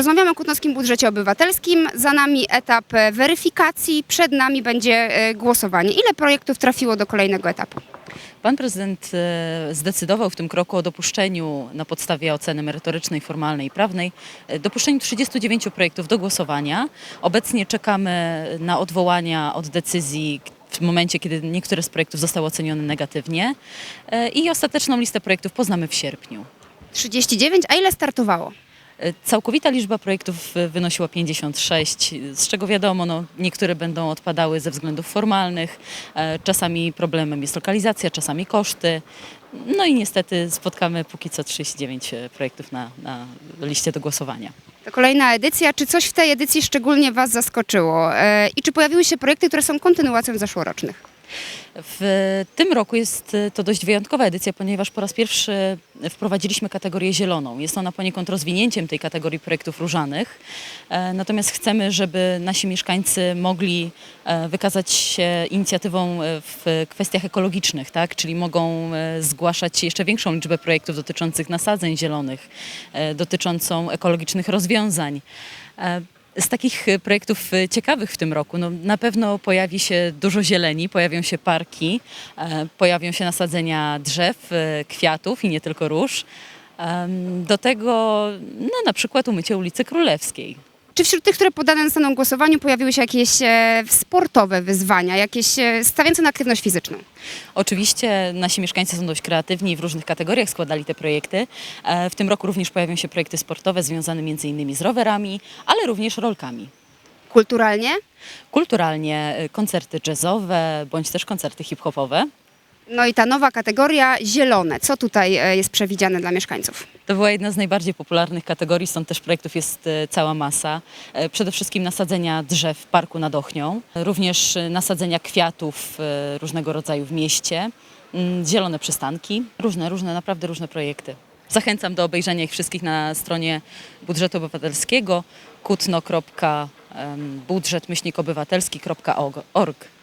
Rozmawiamy o kutnowskim budżecie obywatelskim. Za nami etap weryfikacji, przed nami będzie e, głosowanie. Ile projektów trafiło do kolejnego etapu? Pan prezydent e, zdecydował w tym kroku o dopuszczeniu na podstawie oceny merytorycznej, formalnej i prawnej, e, dopuszczeniu 39 projektów do głosowania. Obecnie czekamy na odwołania od decyzji w momencie, kiedy niektóre z projektów zostały ocenione negatywnie i ostateczną listę projektów poznamy w sierpniu. 39, a ile startowało? E, Całkowita liczba projektów e, wynosiła 56, z czego wiadomo, no, niektóre będą odpadały ze względów formalnych, e, czasami problemem jest lokalizacja, czasami koszty. No i niestety spotkamy póki co 39 projektów na, na liście do głosowania. To kolejna edycja. Czy coś w tej edycji szczególnie Was zaskoczyło? E, I czy pojawiły się projekty, które są kontynuacją zeszłorocznych? W tym roku jest e, to dość wyjątkowa edycja, ponieważ po raz pierwszy wprowadziliśmy kategorię zieloną. Jest ona poniekąd rozwinięciem tej kategorii projektów różanych. E, Natomiast chcemy, żeby nasi mieszkańcy mogli e, wykazać się inicjatywą e, w kwestiach ekologicznych, tak? czyli mogą zgłaszać jeszcze większą liczbę projektów dotyczących nasadzeń zielonych, dotyczącą ekologicznych rozwiązań. Z takich e, projektów e, ciekawych w tym roku, no, na pewno pojawi się dużo zieleni, pojawią się parki, e, pojawią się nasadzenia drzew, kwiatów i nie tylko róż. Do tego no, na przykład umycie ulicy Królewskiej. Czy wśród tych, które podane zostaną głosowaniu, pojawiły się jakieś e, sportowe wyzwania, jakieś e, stawiające na aktywność fizyczną? Oczywiście nasi mieszkańcy są dość kreatywni i w różnych kategoriach składali te projekty. E, W tym roku również pojawią się projekty sportowe związane innymi z rowerami, ale również rolkami. Kulturalnie? Kulturalnie e, koncerty jazzowe bądź też koncerty hip-hopowe. No i ta nowa kategoria zielone. Co tutaj e, jest przewidziane dla mieszkańców? To była jedna z najbardziej popularnych kategorii, stąd też projektów jest e, cała masa. E, Przede wszystkim nasadzenia drzew w parku nad Ochnią, również nasadzenia kwiatów różnego rodzaju w mieście, mm, zielone przystanki, różne, różne, naprawdę różne projekty. Zachęcam do obejrzenia ich wszystkich na stronie budżetu obywatelskiego kutno.budżet-obywatelski.org.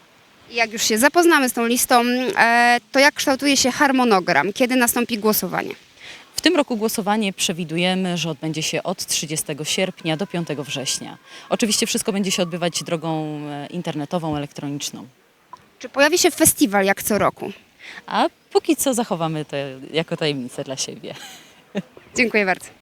Jak już się zapoznamy z tą listą, e, to jak kształtuje się harmonogram? Kiedy nastąpi głosowanie? W tym roku głosowanie przewidujemy, że odbędzie się od 30 sierpnia do 5 września. Oczywiście wszystko będzie się odbywać drogą e, internetową, elektroniczną. Czy pojawi się festiwal jak co roku? A póki co zachowamy to jako tajemnicę dla siebie. Dziękuję bardzo.